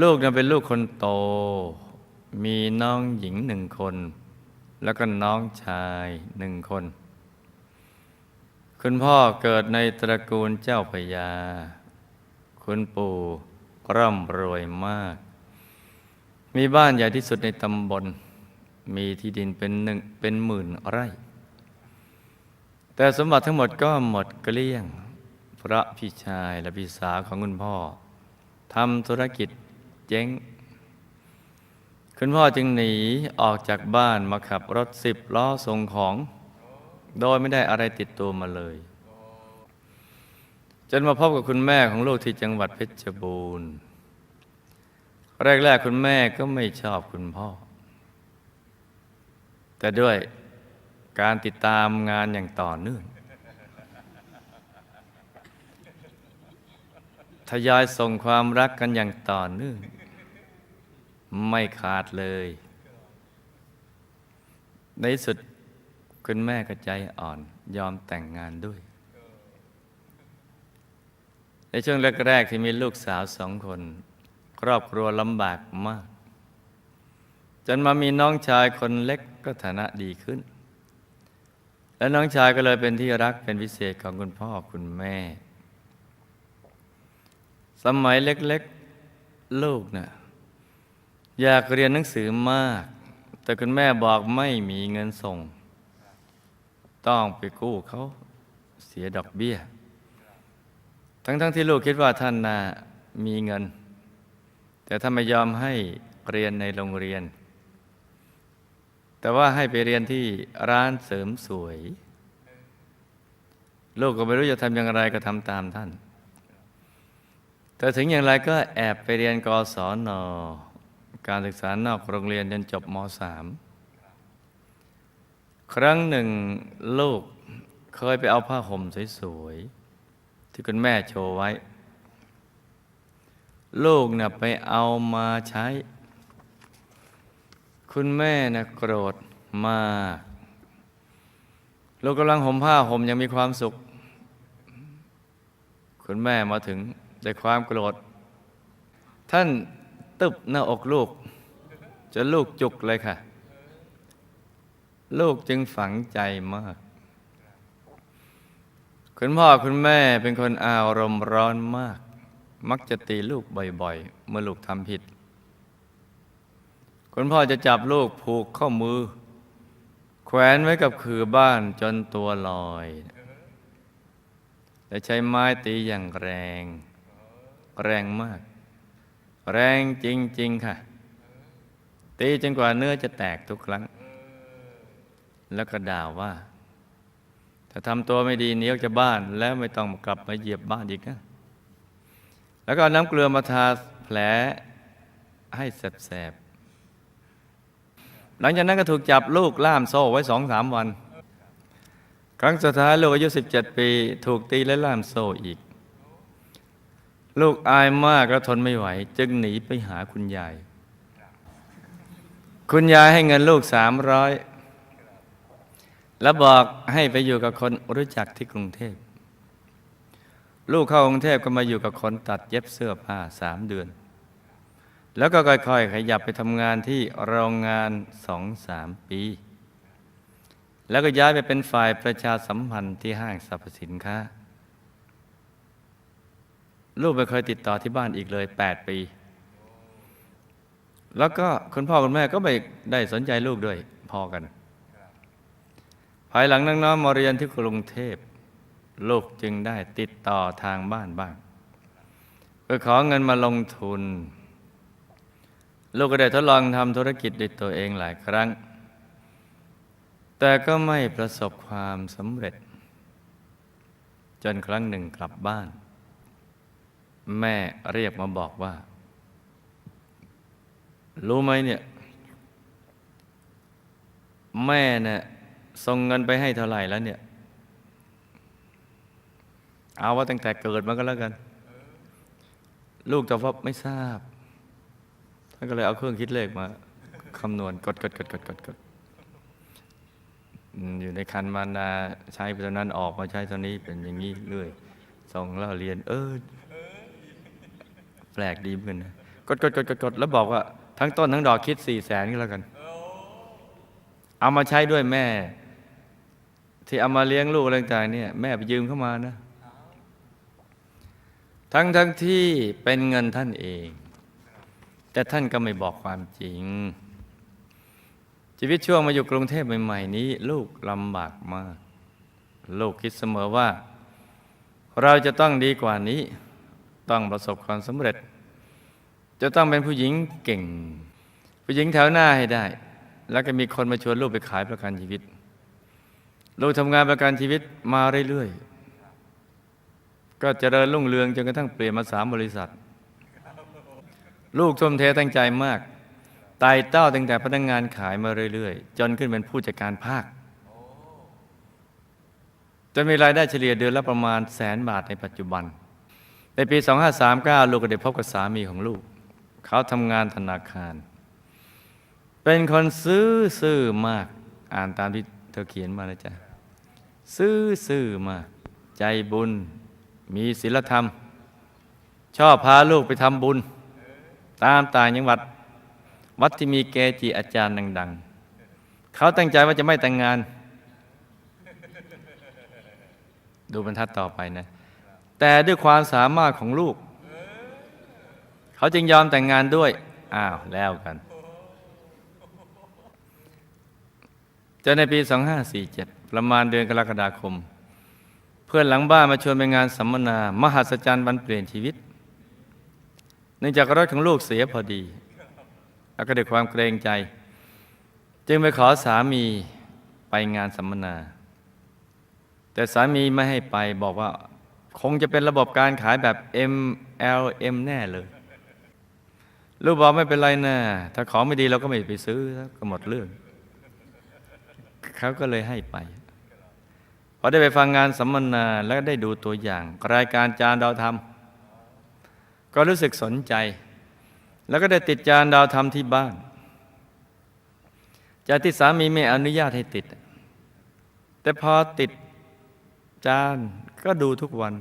ลูกนี่ยเป็นลูกคนโต มีน้องหญิงหนึ่งคน แล้วก็น้องชายหนึ่งคน คุณพ่อเกิดในตระกูลเจ้าพญา คุณปู่ร่ำรวยมาก มีบ้านใหญ่ที่สุดในตำบล มีที่ดินเป็นหนึ่งเป็นหมื่นไร่ แต่สมบัติทั้งหมดก็หมดเกลี้ยง พระพี่ชายและพี่สาวของคุณพ่อทำธุรกิจ เจ๊ง คุณพ่อจึงหนีออกจากบ้านมาขับรถสิบล้อส่งของ โดยไม่ได้อะไรติดตัวมาเลย จนมาพบกับคุณแม่ของลูกที่จังหวัดเพชรบูรณ์ แรกๆคุณแม่ก็ไม่ชอบคุณพ่อ แต่ด้วยการติดตามงานอย่างต่อเนื่องทยอยส่งความรักกันอย่างต่อเนื่อง ไม่ขาดเลย ในสุดคุณแม่ก็ใจอ่อนยอมแต่งงานด้วย ในช่วงแรกๆที่มีลูกสาวสองคน ครอบครัวลำบากมาก จนมามีน้องชายคนเล็กก็ฐานะดีขึ้น และน้องชายก็เลยเป็นที่รักเป็นพิเศษของคุณพ่อคุณแม่ สมัยเล็กๆ ลูกนะ่ะ อยากเรียนหนังสือมาก แต่คุณแม่บอกไม่มีเงินส่ง ต้องไปกู้เขาเสียดอกเบี้ย ทั้งๆทที่ลูกคิดว่าท่านน่ะมีเงิน แต่ท่านไม่ยอมให้เรียนในโรงเรียน แต่ว่าให้ไปเรียนที่ร้านเสริมสวย ลูกก็ไม่รู้จะทำอย่างไรก็ทำตามท่าน แต่ถึงอย่างไรก็แอบไปเรียนกศน การศึกษานอกโรงเรียนจนจบม .3 ครั้งหนึ่งลูกเคยไปเอาผ้าห่มสวยๆ ที่คุณแม่โชว์ไว้ ลูกน่ะไปเอามาใช้ คุณแม่น่ะโกรธมาก ลูกกำลังห่มผ้าห่มยังมีความสุข คุณแม่มาถึงด้วยความโกรธ ท่าน ตึบหน้าอกลูกจนลูกจุกเลยค่ะ ลูกจึงฝังใจมาก คุณพ่อคุณแม่เป็นคนอารมณ์ร้อนมาก มักจะตีลูกบ่อยๆ เมื่อลูกทำผิด คุณพ่อจะจับลูกผูกข้อมือ แขวนไว้กับคือบ้านจนตัวลอยและใช้ไม้ตีอย่างแรง แรงมาก แรงจริง ๆ ค่ะ ตีจนกว่าเนื้อจะแตกทุกครั้ง แล้วก็ด่าว่า ถ้าทำตัวไม่ดีหนีออกจากบ้านแล้วไม่ต้องกลับมาเหยียบบ้านอีกนะแล้วก็น้ำเกลือมาทาแผลให้แสบๆ หลังจากนั้นก็ถูกจับลูกล่ามโซ่ไว้สองสามวัน ครั้งสุดท้ายลูกอายุ 17 ปี ถูกตีและล่ามโซ่อีก ลูกอายมากแล้วทนไม่ไหว จึงหนีไปหาคุณยาย คุณยายให้เงินลูกสามร้อยแล้วบอกให้ไปอยู่กับคนรู้จักที่กรุงเทพ ลูกเข้ากรุงเทพก็มาอยู่กับคนตัดเย็บเสื้อผ้าสามเดือน แล้วก็ค่อยๆ ขยับไปทำงานที่โรงงานสองสามปี แล้วก็ย้ายไปเป็นฝ่ายประชาสัมพันธ์ที่ห้างสรรพสินค้า ลูกไม่เคยติดต่อที่บ้านอีกเลย 8 ปี แล้วก็คุณพ่อคุณแม่ก็ไม่ได้สนใจลูกด้วยพอกัน ภายหลังน้องๆมาเรียนที่กรุงเทพ ลูกจึงได้ติดต่อทางบ้านบ้างเพื่อขอเงินมาลงทุน ลูกก็ได้ทดลองทำธุรกิจด้วยตัวเองหลายครั้ง แต่ก็ไม่ประสบความสำเร็จ จนครั้งหนึ่งกลับบ้าน แม่เรียกมาบอกว่า รู้ไหมเนี่ย แม่เนี่ยส่งเงินไปให้เท่าไหร่แล้วเนี่ย เอาว่าตั้งแต่เกิดมาก็แล้วกัน ลูกตอบว่าไม่ทราบท่านก็เลยเอาเครื่องคิดเลขมาคำนวณกดกดกดกดกดกดอยู่ในคันมารดาใช้ไปเท่านั้นออกมาใช้เท่านี้เป็นอย่างนี้เรื่อยส่งแล้วเรียน เออ แปลกดีเหมือนกันนะกดกดกดกดกดแล้วบอกว่าทั้งต้นทั้งดอกคิดสี่แสนก็แล้วกัน เอามาใช้ด้วยแม่ ที่เอามาเลี้ยงลูกอะไรต่างเนี่ย แม่ไปยืมเข้ามานะ ทั้งทั้งที่เป็นเงินท่านเอง แต่ท่านก็ไม่บอกความจริง ชีวิตช่วงมาอยู่กรุงเทพใหม่ๆนี้ ลูกลำบากมาก ลูกคิดเสมอว่า เราจะต้องดีกว่านี้ ต้องประสบความสำเร็จ จะต้องเป็นผู้หญิงเก่ง ผู้หญิงแถวหน้าให้ได้ แล้วก็มีคนมาชวนลูกไปขายประกันชีวิต ลูกทำงานประกันชีวิตมาเรื่อยๆ ก็เจริญรุ่งเรืองจนกระทั่งเปลี่ยนมาสามบริษัท ลูกทุ่มเทตั้งใจมากไต่เต้าตั้งแต่พนักงงานขายมาเรื่อยๆ จนขึ้นเป็นผู้จัดการภาคจนมีรายได้เฉลี่ยเดือนละประมาณแสนบาทในปัจจุบัน ในปี 2539 ลูกก็ได้พบกับสามีของลูก เขาทำงานธนาคาร เป็นคนซื้อซื่อมาก อ่านตามที่เธอเขียนมานะจ๊ะ ซื่อซื่อมาก ใจบุญ มีศีลธรรม ชอบพาลูกไปทำบุญ ตามต่างจังหวัด วัดที่มีเกจิอาจารย์ดัง ๆ เขาตั้งใจว่าจะไม่แต่งงาน ดูบรรทัดต่อไปนะ แต่ด้วยความสามารถของลูก เขาจึงยอมแต่งงานด้วย อ้าวแล้วกันจนในปี 2547 ประมาณเดือนกรกฎาคม เพื่อนหลังบ้านมาชวนไปงานสัมมนา มหัศจรรย์วันเปลี่ยนชีวิตเนื่องจากรถของลูกเสียพอดี แล้วก็ด้วยความเกรงใจ จึงไปขอสามีไปงานสัมมนา แต่สามีไม่ให้ไปบอกว่า คงจะเป็นระบบการขายแบบ MLM แน่เลย ลูกบอกไม่เป็นไรนะถ้าของไม่ดีเราก็ไม่ไปซื้อก็หมดเรื่อง เขาก็เลยให้ไปพอได้ไปฟังงานสัมมนาแล้วได้ดูตัวอย่าง รายการจานดาวธรรม ก็รู้สึกสนใจ แล้วก็ได้ติดจานดาวธรรมที่บ้าน จากที่สามีไม่อนุญาตให้ติด แต่พอติดจาน ก็ดูทุกวัน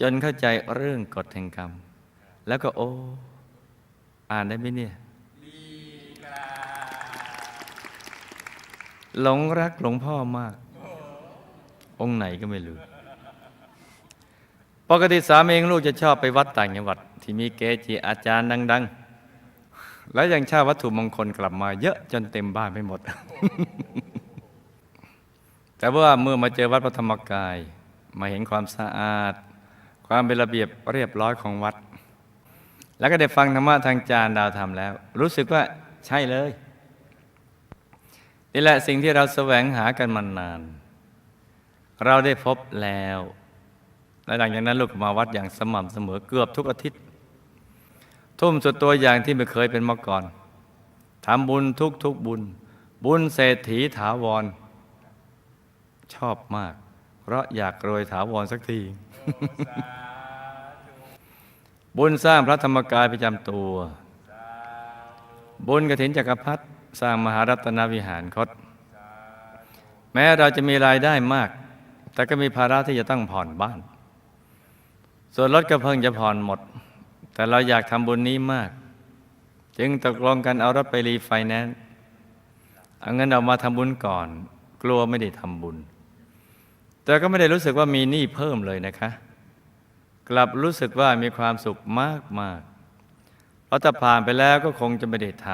จนเข้าใจเรื่องกฎแห่งกรรม แล้วก็โอ้อ่านได้ไหมเนี่ยหลงรักหลวงพ่อมาก องค์ไหนก็ไม่รู้ ปกติสามีของลูกจะชอบไปวัดต่างจังหวัด ที่มีเกจิอาจารย์ดัง ๆ แล้วยังเช่าวัตถุมงคลกลับมา เยอะจนเต็มบ้านไปหมด แต่ว่าเมื่อมาเจอวัดพระธรรมกาย มาเห็นความสะอาด ความเป็นระเบียบเรียบร้อยของวัด แล้วก็ได้ฟังธรรมะทางจานดาวธรรมแล้ว รู้สึกว่าใช่เลยนี่แหละสิ่งที่เราแสวงหากันมานาน เราได้พบแล้ว และหลังจากนั้นลูกก็มาวัดอย่างสม่ำเสมอเกือบทุกอาทิตย์ ทุ่มสุดตัวอย่างที่ไม่เคยเป็นมาก่อนทำบุญทุกทุกบุญ บุญเศรษฐีถาวร ชอบมาก เพราะอยากรวยถาวรสักที บุญสร้างพระธรรมกายประจำตัว บุญกฐินจักรพรรดิสร้างมหารัตนวิหารคต แม้เราจะมีรายได้มาก แต่ก็มีภาระที่จะต้องผ่อนบ้าน ส่วนรถก็เพิ่งจะผ่อนหมด แต่เราอยากทำบุญนี้มาก จึงตกลงกันเอารถไปรีไฟแนนซ์เอาเงินออกมาทำบุญก่อน กลัวไม่ได้ทำบุญ แต่ก็ไม่ได้รู้สึกว่ามีหนี้เพิ่มเลยนะคะ กลับรู้สึกว่ามีความสุขมากมากเพราะถ้าผ่านไปแล้วก็คงจะไม่ได้ท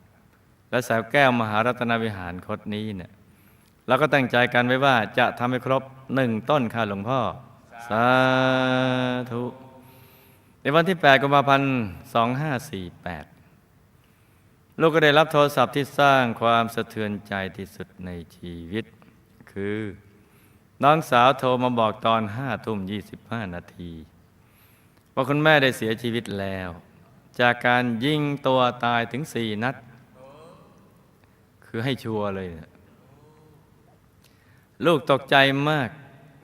ำและสาวแก้วมหารัตนวิหารคดนี้เนี่ยเราก็ตั้งใจกันไว้ว่าจะทำให้ครบหนึ่งต้นค่ะหลวงพ่อ สาธุ ในวันที่ 8กุมภาพันธ์2548 ลูกก็ได้รับโทรศัพท์ที่สร้างความสะเทือนใจที่สุดในชีวิต คือ น้องสาวโทรมาบอกตอนห้าทุ่มยี่สิบห้านาทีว่าคุณแม่ได้เสียชีวิตแล้ว จากการยิงตัวตายถึงสี่นัด คือให้ชัวร์เลยนะลูกตกใจมาก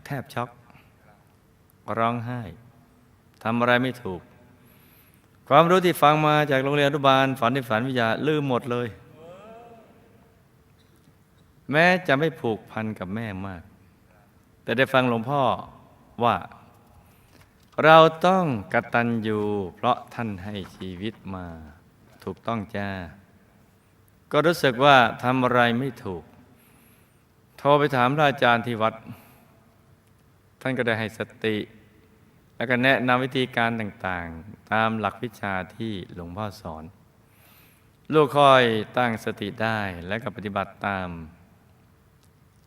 แทบช็อก ร้องไห้ทำอะไรไม่ถูก ความรู้ที่ฟังมาจากโรงเรียนอนุบาล ฝันในฝันวิทยาลืมหมดเลย แม้จะไม่ผูกพันกับแม่มาก แต่ได้ฟังหลวงพ่อว่า เราต้องกตัญญูเพราะท่านให้ชีวิตมา ถูกต้องจ้า ก็รู้สึกว่าทำอะไรไม่ถูก โทรไปถามพระอาจารย์ที่วัด ท่านก็ได้ให้สติ แล้วก็แนะนำวิธีการต่างๆ ตามหลักวิชาที่หลวงพ่อสอน ลูกคอยตั้งสติได้และก็ปฏิบัติตาม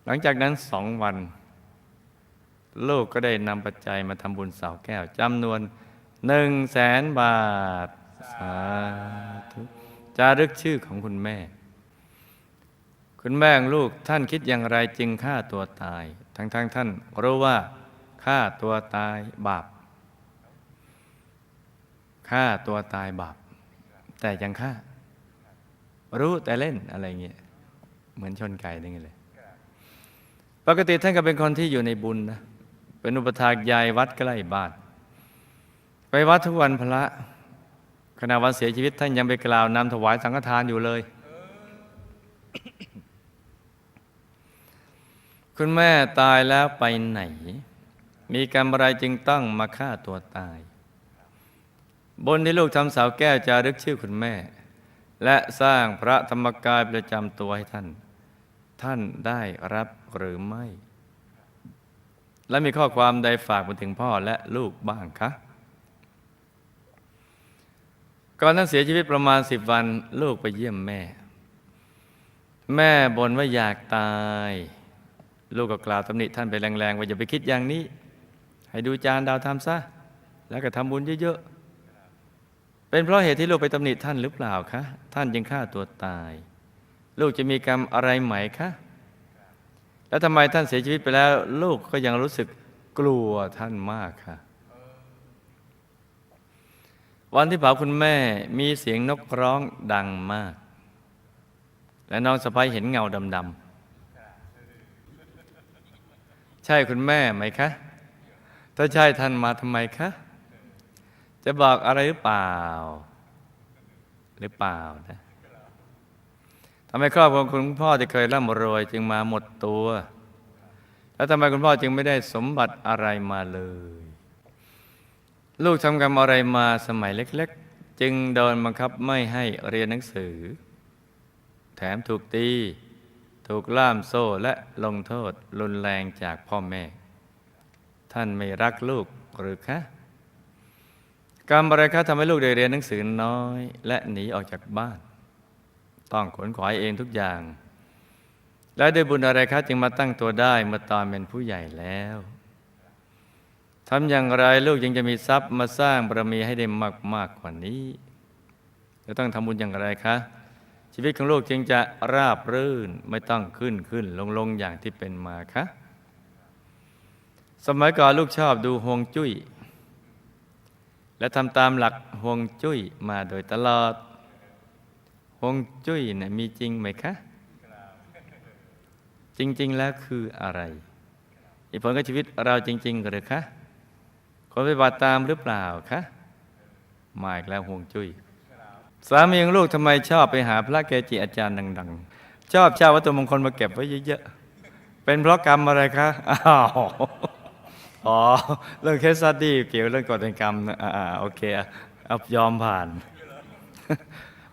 หลังจากนั้นสองวัน ลูกก็ได้นำปัจจัยมาทำบุญเสาแก้วจำนวนหนึ่งแสนบาท สาธุจารึกชื่อของคุณแม่ คุณแม่งลูกท่านคิดอย่างไรจึงฆ่าตัวตาย ทั้งๆทท่านรู้ว่าฆ่าตัวตายบาปฆ่าตัวตายบาปแต่ยังฆ่า รู้แต่เล่นอะไรเงี้ยเหมือนชนไก่นี่เลย ปกติท่านก็เป็นคนที่อยู่ในบุญนะ เป็นอุปถากยายวัดใกล้บ้าน ไปวัดทุกวันพระขณะวันเสียชีวิตท่านยังไปกล่าวนำถวายสังฆทานอยู่เลย คุณแม่ตายแล้วไปไหน มีกรรมอะไรจึงต้องมาฆ่าตัวตาย บนที่ลูกทำสาวแก้วจารึกชื่อคุณแม่ และสร้างพระธรรมกายประจำตัวให้ท่าน ท่านได้รับหรือไม่ และมีข้อความใดฝากมาถึงพ่อและลูกบ้างคะก่อนท่านเสียชีวิตประมาณสิบวัน ลูกไปเยี่ยมแม่ แม่บ่นว่าอยากตาย ลูกก็กล่าวตำหนิท่านไปแรงๆว่าอย่าไปคิดอย่างนี้ ให้ดูจานดาวทำซะ แล้วก็ทำบุญเยอะๆ เป็นเพราะเหตุที่ลูกไปตำหนิท่านหรือเปล่าคะ ท่านยังฆ่าตัวตาย ลูกจะมีกรรมอะไรไหมคะ แล้วทำไมท่านเสียชีวิตไปแล้ว ลูกก็ยังรู้สึกกลัวท่านมากค่ะ วันที่เผาคุณแม่มีเสียงนกร้องดังมาก และน้องสะพ้ายเห็นเงาดำๆใช่คุณแม่ไหมคะ ถ้าใช่ท่านมาทำไมคะ จะบอกอะไรหรือเปล่า หรือเปล่านะ ทำไมครอบครัวคุณพ่อที่เคยร่ำรวยจึงมาหมดตัว แล้วทำไมคุณพ่อจึงไม่ได้สมบัติอะไรมาเลย ลูกทำกรรมอะไรมาสมัยเล็ก ๆ จึงโดนบังคับไม่ให้เรียนหนังสือ แถมถูกตี ถูกล่ามโซ่และลงโทษรุนแรงจากพ่อแม่ ท่านไม่รักลูกหรือคะกรรมอะไรคะทำให้ลูกได้เรียนหนังสือน้อย และหนีออกจากบ้าน ต้องขนขวายเองทุกอย่าง และด้วยบุญอะไรคะจึงมาตั้งตัวได้เมื่อตอนเป็นผู้ใหญ่แล้วทำอย่างไรลูกยังจะมีทรัพย์มาสร้างบารมีให้ได้มากมากกว่านี้จะต้องทำบุญอย่างไรคะ ชีวิตของลูกจึงจะราบรื่นไม่ต้องขึ้นขึ้นลงลงอย่างที่เป็นมาคะสมัยก่อนลูกชอบดูฮวงจุ้ยและทำตามหลักฮวงจุ้ยมาโดยตลอด ฮวงจุ้ยเนี่ยมีจริงไหมคะ จริง ๆ แล้วคืออะไรอีผลกับชีวิตเราจริง ๆหรือคะคนปฏิบัติตามหรือเปล่าคะมาอีกแล้วห่วงจุย้ยสามีของลูกทำไมชอบไปหาพระเกจิอาจารย์ดัง ๆ ชอบเช่าวัตถุมงคลมาเก็บไว้เยอะๆเป็นเพราะกรรมอะไรคะอ้าวอ๋อเรื่องเคสซัดดี้เกี่ยวเรื่องกฎแห่งกรรมอ่าโอเคเอายอมผ่าน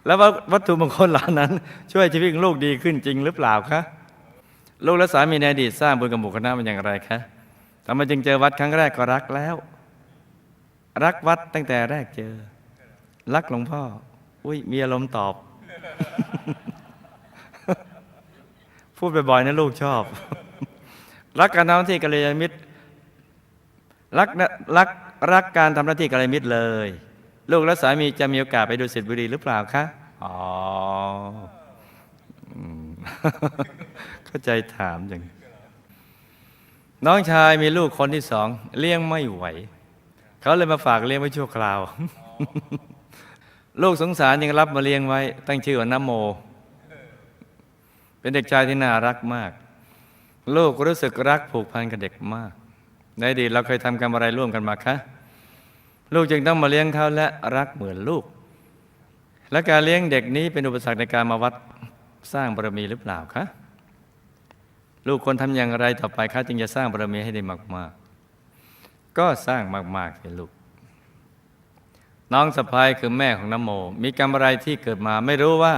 แล้ววัตถุมงคลเหล่านั้น ช่วยชีวิตของลูกดีขึ้นจริงหรือเปล่าคะลูกและสามีในอดีตสร้างบุญกับหมู่คณะมันอย่างไรคะทำไมจึงเจอวัดครั้งแรกก็รักแล้ว รักวัดตั้งแต่แรกเจอ รักหลวงพ่อ อุ้ยมีอารมณ์ตอบ พูดบ่อยๆนะลูกชอบ รักการทำหน้าที่กัลยาณมิตรรักรักรักการทำหน้าที่กัลยาณมิตรเลย ลูกและสามีจะมีโอกาสไปดูสิทธิบุรีหรือเปล่าคะ อ๋อเข้าใจถามอย่างน้องชายมีลูกคนที่สองเลี้ยงไม่ไหว เขาเลยมาฝากเลี้ยงไว้ชั่วคราว ลูกสงสารยังรับมาเลี้ยงไว้ ตั้งชื่อว่านโม เป็นเด็กชายที่น่ารักมาก ลูกรู้สึกรักผูกพันกับเด็กมากในอดีตเราเคยทำกรรมอะไรร่วมกันมาคะ ลูกจึงต้องมาเลี้ยงเขาและรักเหมือนลูก และการเลี้ยงเด็กนี้เป็นอุปสรรคในการมาวัดสร้างบารมีหรือเปล่าคะลูกควรทำอย่างไรต่อไปคะจึงจะสร้างบารมีให้ได้มากๆ ก็สร้างมากๆสิลูก น้องสะพ้ายคือแม่ของน้ำโม มีกรรมอะไรที่เกิดมาไม่รู้ว่า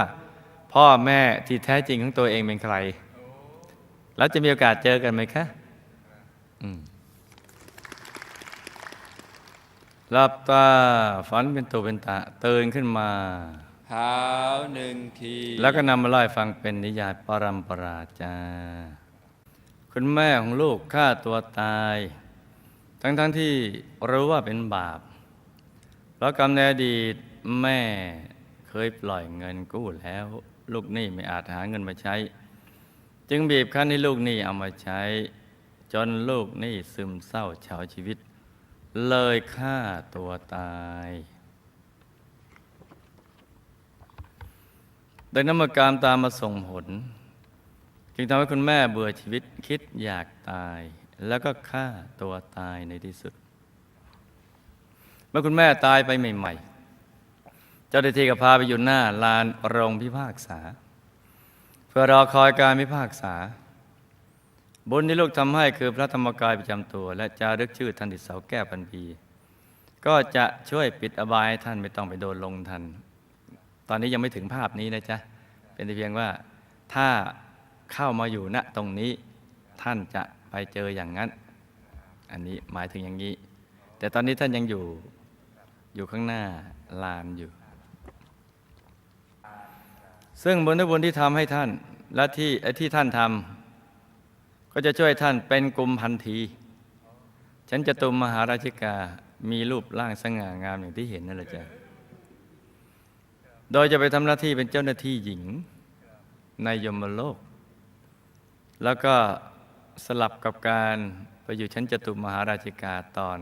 พ่อแม่ที่แท้จริงของตัวเองเป็นใคร แล้วจะมีโอกาสเจอกันไหมคะ อืม หลับตาฝันเป็นตัวเป็นตาตื่นขึ้นมาเท้าหนึ่งที แล้วก็นำมาเล่าให้ฟังเป็นนิยายปรัมปราจา คุณแม่ของลูกฆ่าตัวตาย ทั้งๆทที่รู้ว่าเป็นบาป เพราะกรรมในอดีตแม่เคยปล่อยเงินกู้แล้ว ลูกหนี้ไม่อาจหาเงินมาใช้ จึงบีบคั้นให้ลูกหนี้เอามาใช้ จนลูกหนี้ซึมเศร้าเฉาชีวิต เลยฆ่าตัวตาย ดังนั้นเมื่อการตามมาส่งผล จึงทำให้คุณแม่เบื่อชีวิตคิดอยากตาย แล้วก็ฆ่าตัวตายในที่สุด เมื่อคุณแม่ตายไปใหม่ ๆ เจ้าหน้าที่ก็พาไปอยู่หน้าลานโรงพิพากษา เพื่อรอคอยการพิพากษา บุญที่ลูกทำให้คือพระธรรมกายประจำตัว และจารึกชื่อท่านที่เสาแก้วพันปีก็จะช่วยปิดอบายให้ท่านไม่ต้องไปโดนลงทัน ตอนนี้ยังไม่ถึงภาพนี้นะจ๊ะ เป็นแต่เพียงว่าถ้าเข้ามาอยู่ณตรงนี้ท่านจะไปเจออย่างนั้น อันนี้หมายถึงอย่างนี้ แต่ตอนนี้ท่านยังอยู่อยู่ข้างหน้าลานอยู่ ซึ่งบุญทุกบุญที่ทำให้ท่านและที่ที่ท่านทำ ก็จะช่วยท่านเป็นกลุ่มพันธีฉันจะตุมมหาราชิกา มีรูปร่างสง่างามอย่างที่เห็นนั่นแหละจ้ะ โดยจะไปทำหน้าที่เป็นเจ้าหน้าที่หญิงในยมโลก แล้วก็สลับกับการไปอยู่ชั้นจตุมหาราชิกาตอน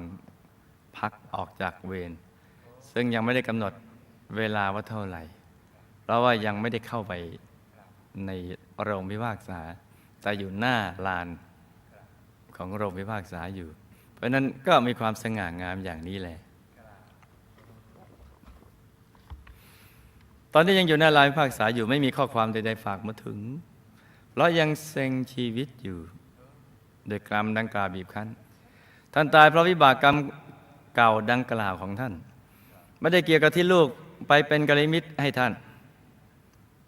พักออกจากเวร ซึ่งยังไม่ได้กำหนดเวลาว่าเท่าไหร่ เพราะว่ายังไม่ได้เข้าไปในโรงพิพากษา แต่อยู่หน้าลานของโรงพิพากษาอยู่ เพราะนั้นก็มีความสง่างามอย่างนี้แหละ ตอนนี้ยังอยู่หน้าลานพิพากษาอยู่ไม่มีข้อความใดๆฝากมาถึง เพราะยังเซ็งชีวิตอยู่ โดยกรรมดังกล่าวบีบคั้น ท่านตายเพราะวิบากกรรมเก่าดังกล่าวของท่าน ไม่ได้เกี่ยวกับที่ลูกไปเป็นกัลยาณมิตรให้ท่าน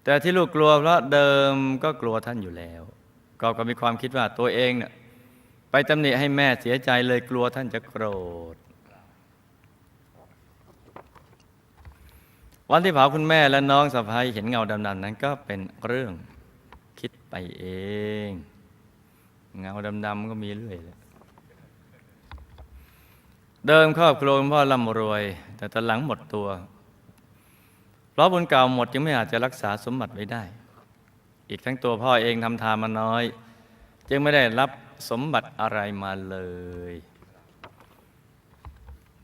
แต่ที่ลูกกลัวเพราะเดิมก็กลัวท่านอยู่แล้ว ก็ก็มีความคิดว่าตัวเองเนี่ยไปตำหนิให้แม่เสียใจเลยกลัวท่านจะโกรธ วันที่เผาคุณแม่และน้องสะพ้ายเห็นเงาดำๆนั้นก็เป็นเรื่องคิดไปเอง เงาดำๆก็มีเรื่อยเลยเดิมครอบครัวคุณพ่อร่ำรวย แต่ตอนหลังหมดตัว เพราะบุญเก่าหมดจึงไม่อาจจะรักษาสมบัติไว้ได้ อีกทั้งตัวพ่อเองทำทานมาน้อย จึงไม่ได้รับสมบัติอะไรมาเลย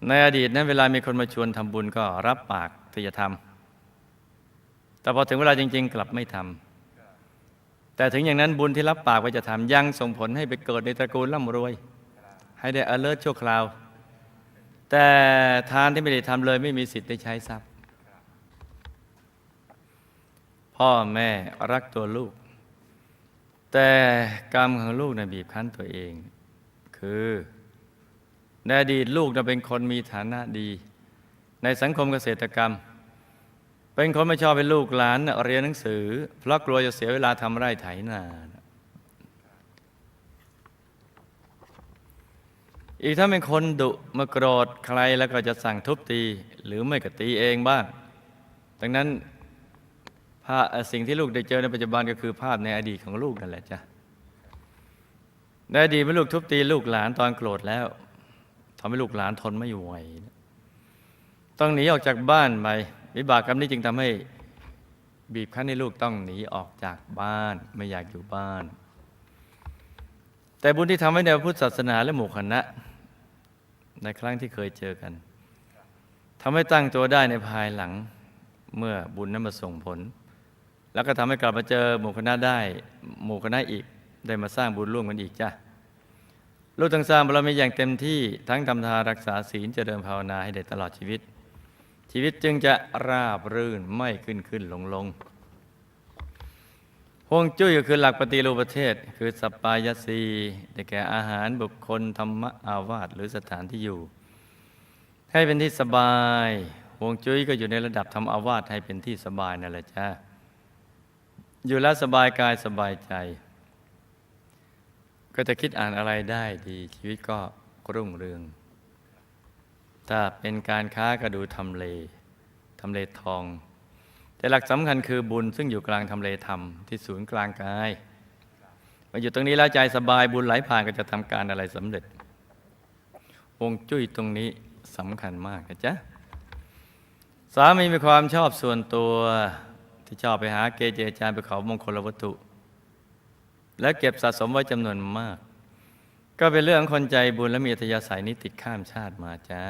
ในอดีตนั้นเวลามีคนมาชวนทำบุญก็รับปากที่จะทำแต่พอถึงเวลาจริง ๆ กลับไม่ทำแต่ถึงอย่างนั้นบุญที่รับปากไว้จะทำยังส่งผลให้ไปเกิดในตระกูลร่ำรวย ให้ได้อเลิศชั่วคราว แต่ทานที่ไม่ได้ทำเลยไม่มีสิทธิ์ได้ใช้ทรัพย์ พ่อแม่รักตัวลูก แต่กรรมของลูกนะบีบคั้นตัวเอง คือในอดีตลูกนะเป็นคนมีฐานะดี ในสังคมเกษตรกรรม เป็นคนไม่ชอบเป็นลูกหลานเรียนหนังสือ เพราะกลัวจะเสียเวลาทำไร่ไถนาอีกถ้าเป็นคนดุมาโกรธใครแล้วก็จะสั่งทุบตี หรือไม่ก็ตีเองบ้าง ดังนั้น ภาพสิ่งที่ลูกได้เจอในปัจจุบันก็คือภาพในอดีตของลูกนั่นแหละจ้ะในอดีตเมื่อลูกทุบตีลูกหลานตอนโกรธแล้วทำให้ลูกหลานทนไม่ไหวต้องหนีออกจากบ้านไปวิบากกรรมนี้จึงทำให้บีบคั้นให้ลูกต้องหนีออกจากบ้านไม่อยากอยู่บ้าน แต่บุญที่ทำให้ในพุทธศาสนาและหมู่คณะ ในครั้งที่เคยเจอกันทำให้ตั้งตัวได้ในภายหลังเมื่อบุญนั้นมาส่งผล แล้วก็ทำให้กลับมาเจอหมู่คณะได้หมู่คณะอีกได้มาสร้างบุญร่วมกันอีกจ้ะลูกทั้งสร้างบารมีอย่างเต็มที่ทั้งทำทานรักษาศีลเจริญภาวนาให้ได้ตลอดชีวิต ชีวิตจึงจะราบรื่นไม่ขึ้นขึ้นลงลงหฮวงจุ้ยก็คือหลักปฏิรูปประเทศ คือสปปายสีได้แก่อาหารบุคคลธรรมอาวาสหรือสถานที่อยู่ ให้เป็นที่สบายฮวงจุ้ยก็อยู่ในระดับทำอาวาสให้เป็นที่สบายนั่นแหละจ้า อยู่แล้วสบายกายสบายใจ ก็จะคิดอ่านอะไรได้ดีชีวิตก็รุ่งเรือง ถ้าเป็นการค้าก็ดูทำเลทำเลทอง แต่หลักสำคัญคือบุญซึ่งอยู่กลางทำเลธรรมที่ศูนย์กลางกายมาอยู่ตรงนี้แล้วใจสบายบุญไหลผ่านก็จะทำการอะไรสำเร็จวงจุ้ยตรงนี้สำคัญมากนะจ๊ะสามีมีความชอบส่วนตัว ที่ชอบไปหาเกเจอาจารย์ไปเขามงคลวัตถุ และเก็บสะสมไว้จำนวนมาก ก็เป็นเรื่องคนใจบุญและมีอัธยาศัยนี้ติดข้ามชาติมาจ้า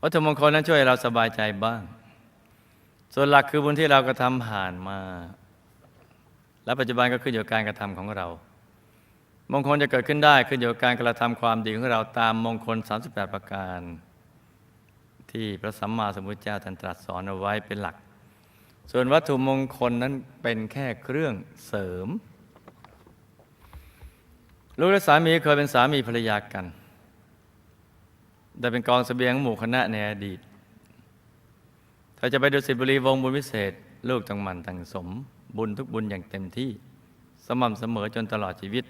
วัตถุมงคลนั้นช่วยเราสบายใจบ้าง ส่วนหลักคือบุญที่เรากระทำผ่านมา และปัจจุบันก็ขึ้นอยู่กับการกระทำของเรา มงคลจะเกิดขึ้นได้ขึ้นอยู่กับการกระทำความดีของเราตามมงคล 38 ประการ ที่พระสัมมาสัมพุทธเจ้าท่านตรัสสอนเอาไว้เป็นหลัก ส่วนวัตถุมงคลนั้นเป็นแค่เครื่องเสริม ลูกและสามีเคยเป็นสามีภรรยากันได้เป็นกองเสบียงหมู่คณะในอดีต ถ้าจะไปดูสิบุรีวงบุญวิเศษ ลูกต้องมันตั้งสม บุญทุกบุญอย่างเต็มที่ สม่ำเสมอจนตลอดชีวิต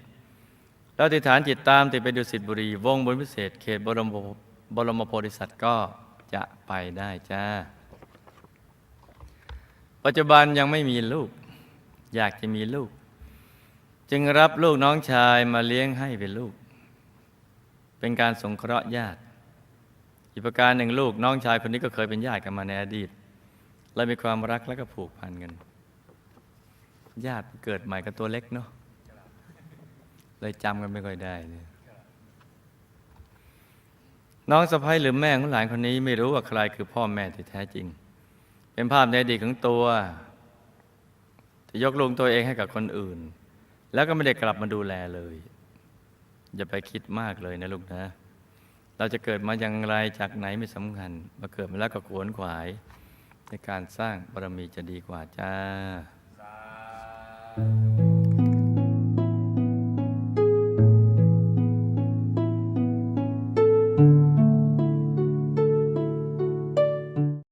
แล้วอธิฐานจิตตามติดไปดูสิบุรี วงบุญวิเศษ เขตบรมบรมโพธิสัตว์ก็ จะไปได้จ้า ปัจจุบันยังไม่มีลูก อยากจะมีลูก จึงรับลูกน้องชายมาเลี้ยงให้เป็นลูก เป็นการสงเคราะห์ญาติอีกประการหนึ่งลูกน้องชายคนนี้ก็เคยเป็นญาติกันมาในอดีต และมีความรักและก็ผูกพันกัน ญาติเกิดใหม่กับตัวเล็กเนาะเลยจำกันไม่ค่อยได้เลย น้องสะพ้ยหรือแม่ของหลานคนนี้ไม่รู้ว่าใครคือพ่อแม่ที่แท้จริง เป็นภาพในอดีตของตัวที่ยกลงตัวเองให้กับคนอื่น แล้วก็ไม่ได้กลับมาดูแลเลย อย่าไปคิดมากเลยนะลูกนะ เราจะเกิดมาอย่างไรจากไหนไม่สำคัญ มาเกิดมาแล้วก็ขวนขวาย ในการสร้างบารมีจะดีกว่าจ้า